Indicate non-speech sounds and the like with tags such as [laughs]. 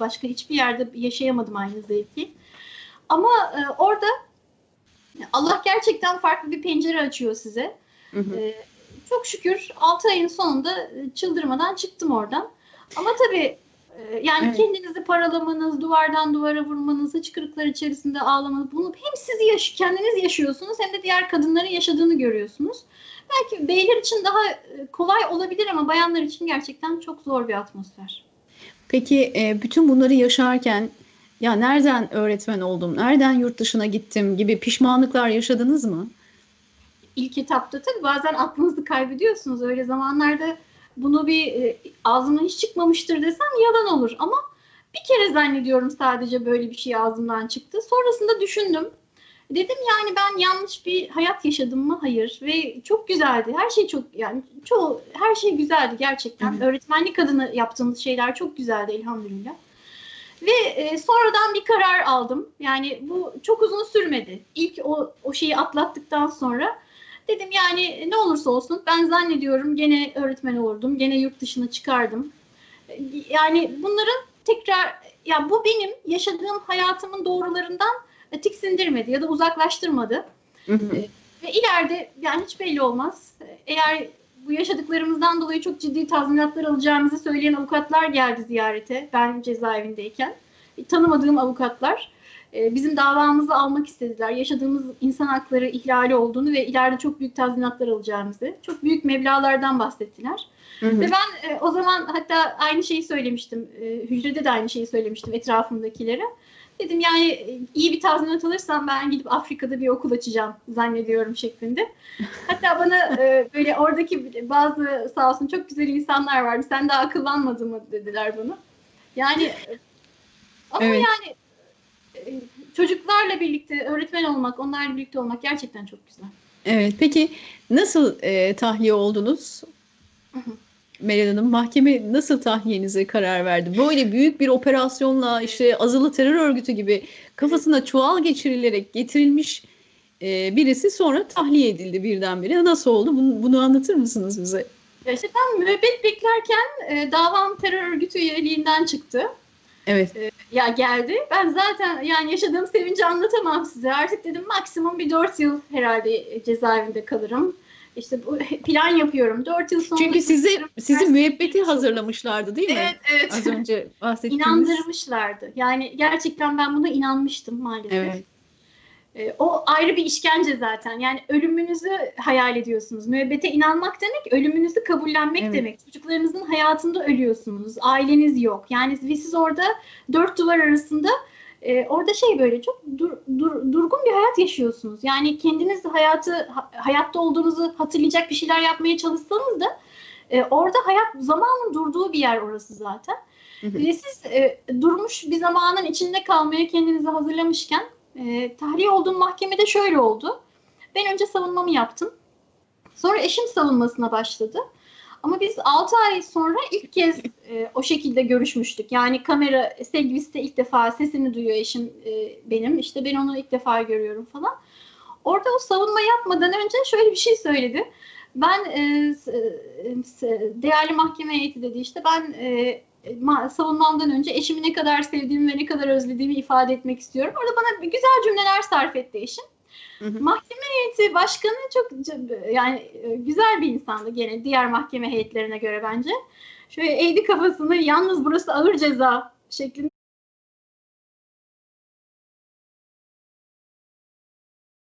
başka hiçbir yerde yaşayamadım aynı zevki. Ama e, orada Allah gerçekten farklı bir pencere açıyor size. Hı hı. Ee, çok şükür 6 ayın sonunda e, çıldırmadan çıktım oradan. Ama tabii e, yani Evet. kendinizi paralamanız, duvardan duvara vurmanız, hıçkırıklar içerisinde ağlamanız bunu hem sizi yaş kendiniz yaşıyorsunuz hem de diğer kadınların yaşadığını görüyorsunuz. Belki beyler için daha e, kolay olabilir ama bayanlar için gerçekten çok zor bir atmosfer. Peki e, bütün bunları yaşarken ya nereden öğretmen oldum, nereden yurt dışına gittim gibi pişmanlıklar yaşadınız mı? İlk etapta tabii bazen aklınızı kaybediyorsunuz. Öyle zamanlarda bunu bir e, ağzımdan hiç çıkmamıştır desem yalan olur. Ama bir kere zannediyorum sadece böyle bir şey ağzımdan çıktı. Sonrasında düşündüm. Dedim yani ben yanlış bir hayat yaşadım mı? Hayır. Ve çok güzeldi. Her şey çok yani çoğu her şey güzeldi gerçekten. Evet. Öğretmenlik adına yaptığımız şeyler çok güzeldi elhamdülillah. Ve e, sonradan bir karar aldım. Yani bu çok uzun sürmedi. İlk o, o şeyi atlattıktan sonra dedim yani ne olursa olsun ben zannediyorum gene öğretmen olurdum. Gene yurt dışına çıkardım. E, Yani bunların tekrar ya bu benim yaşadığım hayatımın doğrularından e, tiksindirmedi ya da uzaklaştırmadı. Hı hı. Ve ileride yani hiç belli olmaz. Eğer bu yaşadıklarımızdan dolayı çok ciddi tazminatlar alacağımızı söyleyen avukatlar geldi ziyarete ben cezaevindeyken. E, Tanımadığım avukatlar e, bizim davamızı almak istediler. Yaşadığımız insan hakları ihlali olduğunu ve ileride çok büyük tazminatlar alacağımızı, çok büyük meblağlardan bahsettiler. Hı hı. Ve ben e, o zaman hatta aynı şeyi söylemiştim. E, hücrede de aynı şeyi söylemiştim etrafımdakilere. Dedim yani e, iyi bir tazminat alırsam ben gidip Afrika'da bir okul açacağım zannediyorum şeklinde. Hatta bana e, böyle oradaki bazı sağ olsun çok güzel insanlar vardı. Sen daha akıllanmadın mı dediler bana. Yani e, ama Evet. yani e, çocuklarla birlikte öğretmen olmak, onlarla birlikte olmak gerçekten çok güzel. Evet, peki nasıl e, tahliye oldunuz? Hı hı. Meral Hanım, mahkeme nasıl tahliyenize karar verdi? Böyle büyük bir operasyonla işte azılı terör örgütü gibi kafasına çuval geçirilerek getirilmiş e, birisi sonra tahliye edildi birdenbire. Nasıl oldu? Bunu, bunu anlatır mısınız bize? Ya işte ben müebbet beklerken e, davam terör örgütü üyeliğinden çıktı. Evet. Ya geldi. Ben zaten yani yaşadığım sevinci anlatamam size. Artık dedim maksimum bir 4 yıl herhalde cezaevinde kalırım. İşte bu [laughs] plan yapıyorum. 4 yıl sonra Çünkü sizi [laughs] sizi müebbeti hazırlamışlardı değil mi? Evet, evet. Az önce [laughs] bahsettiğiniz. İnandırmışlardı. Yani gerçekten ben buna inanmıştım maalesef. Evet. E, o ayrı bir işkence zaten. Yani ölümünüzü hayal ediyorsunuz. Müebbete inanmak demek ölümünüzü kabullenmek Evet. demek. Çocuklarınızın hayatında ölüyorsunuz. Aileniz yok. Yani siz orada dört duvar arasında e, orada şey böyle çok dur, dur- durgun bir hayat yaşıyorsunuz. Yani kendiniz hayatı ha- hayatta olduğunuzu hatırlayacak bir şeyler yapmaya çalışsanız da e, orada hayat zamanın durduğu bir yer orası zaten. Hı hı. Ve siz e, durmuş bir zamanın içinde kalmaya kendinizi hazırlamışken e, tahliye olduğum mahkemede şöyle oldu. Ben önce savunmamı yaptım. Sonra eşim savunmasına başladı. Ama biz 6 ay sonra ilk kez e, o şekilde görüşmüştük. Yani kamera sevgilisi ilk defa sesini duyuyor eşim e, benim. İşte ben onu ilk defa görüyorum falan. Orada o savunma yapmadan önce şöyle bir şey söyledi. Ben e, e, değerli mahkeme heyeti dedi işte ben e, ma- savunmamdan önce eşimi ne kadar sevdiğimi ve ne kadar özlediğimi ifade etmek istiyorum. Orada bana güzel cümleler sarf etti eşim. Hı hı. Mahkeme heyeti başkanı çok yani e, güzel bir insandı gene diğer mahkeme heyetlerine göre bence. Şöyle eğdi kafasını yalnız burası ağır ceza şeklinde